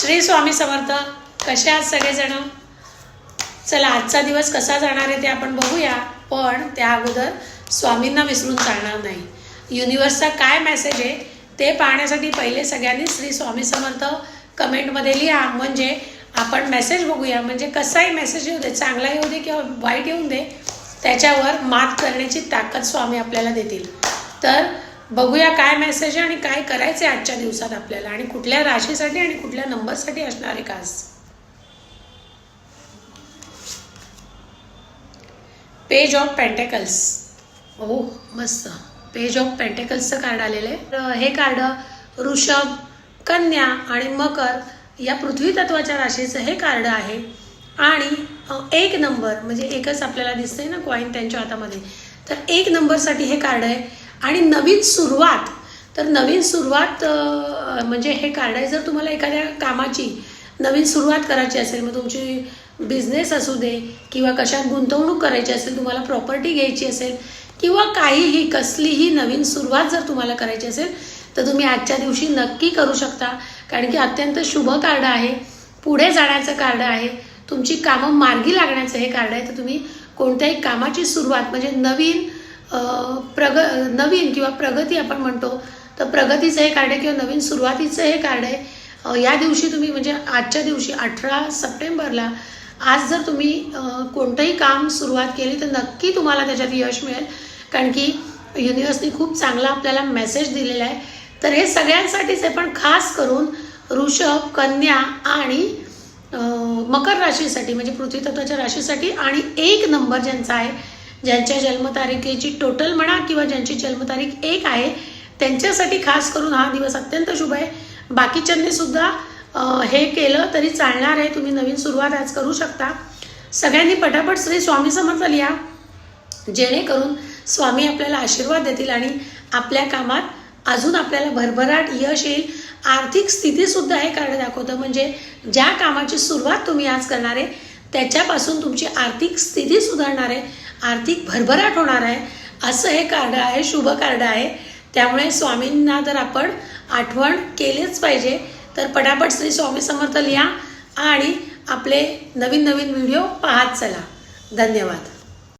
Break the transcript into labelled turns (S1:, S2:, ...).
S1: श्री स्वामी समर्थ कसे आहात सगळेजण? चला आजचा दिवस कसा जाणार आहे ते आपण बघूया पण त्या अगोदर स्वामींना विसरून चालणार नाही. युनिवर्सचा काय मेसेज आहे ते पाहण्यासाठी पहिले सगळ्यांनी श्री स्वामी समर्थ कमेंटमध्ये लिहा. म्हणजे आपण मेसेज बघूया म्हणजे कसाही मेसेज येऊ दे चांगला येऊ दे किंवा वाईट येऊ दे त्याच्यावर मात करण्याची ताकद स्वामी आपल्याला देतील. तर बघूया काय मेसेज आहे आणि काय करायचं आहे आजच्या दिवसात आपल्याला आणि कुठल्या राशीसाठी आणि कुठल्या नंबरसाठी असणार आहे खास. पेज ऑफ पेंटेकल्स ओ मस्त. पेज ऑफ पेंटेकल्सचं कार्ड आलेलं आहे. हे कार्ड ऋषभ कन्या आणि मकर या पृथ्वी तत्वाच्या राशीचं हे कार्ड आहे. आणि एक नंबर म्हणजे एकच आपल्याला दिसतंय ना कॉईन त्यांच्या हातामध्ये. तर एक नंबरसाठी हे कार्ड आहे. आणि नवीन सुरुवात तर नवीन सुरुवात म्हणजे हे कार्ड आहे जर तुम्हाला एखाद्या कामाची नवीन सुरुवात करायची असेल मग तुमची बिझनेस असू दे किंवा कशात गुंतवणूक करायची असेल तुम्हाला प्रॉपर्टी घ्यायची असेल किंवा काहीही कसलीही नवीन सुरुवात जर तुम्हाला करायची असेल तर तुम्ही आजच्या दिवशी नक्की करू शकता. कारण की अत्यंत शुभ कार्ड आहे पुढे जाण्याचं कार्ड आहे तुमची कामं मार्गी लागण्याचं हे कार्ड आहे. तर तुम्ही कोणत्याही कामाची सुरुवात म्हणजे नवीन प्रग नवीन किंवा प्रगती आपण म्हणतो तर प्रगतीचं हे कार्ड आहे किंवा नवीन सुरुवातीचं हे कार्ड आहे. या दिवशी तुम्ही म्हणजे आजच्या दिवशी अठरा सप्टेंबरला आज जर तुम्ही कोणतंही काम सुरुवात केली तर नक्की तुम्हाला त्याच्यात यश मिळेल. कारण की युनिव्हर्सनी खूप चांगला आपल्याला मेसेज दिलेला आहे. तर हे सगळ्यांसाठीच आहे पण खास करून ऋषभ कन्या आणि मकर राशीसाठी म्हणजे पृथ्वीतत्वाच्या राशीसाठी आणि एक नंबर ज्यांचा आहे ज्यांच्या जन्मतारखेची टोटल म्हणा किंवा ज्यांची जन्मतारीख एक आहे त्यांच्यासाठी खास करून हा दिवस अत्यंत शुभ आहे. बाकीच्यांनी सुद्धा हे केलं तरी चालणार आहे. तुम्ही नवीन सुरुवात आज करू शकता. सगळ्यांनी पटापट श्री स्वामी समर्थ लिहा. जेणेकरून स्वामी आपल्याला आशीर्वाद देतील आणि आपल्या कामात अजून आपल्याला भरभराट यश येईल. आर्थिक स्थितीसुद्धा हे कारण दाखवतं. म्हणजे ज्या कामाची सुरुवात तुम्ही आज करणार आहे त्याच्यापासून तुमची आर्थिक स्थिती सुधारणार आहे. आर्थिक भरभराट होणार आहे. असं हे कार्ड आहे शुभ कार्ड आहे. त्यामुळे स्वामींना जर आपण आठवण केलीच पाहिजे तर पटापट श्री स्वामी समर्थ लिहा आणि आपले नवीन नवीन व्हिडिओ पाहत चला. धन्यवाद.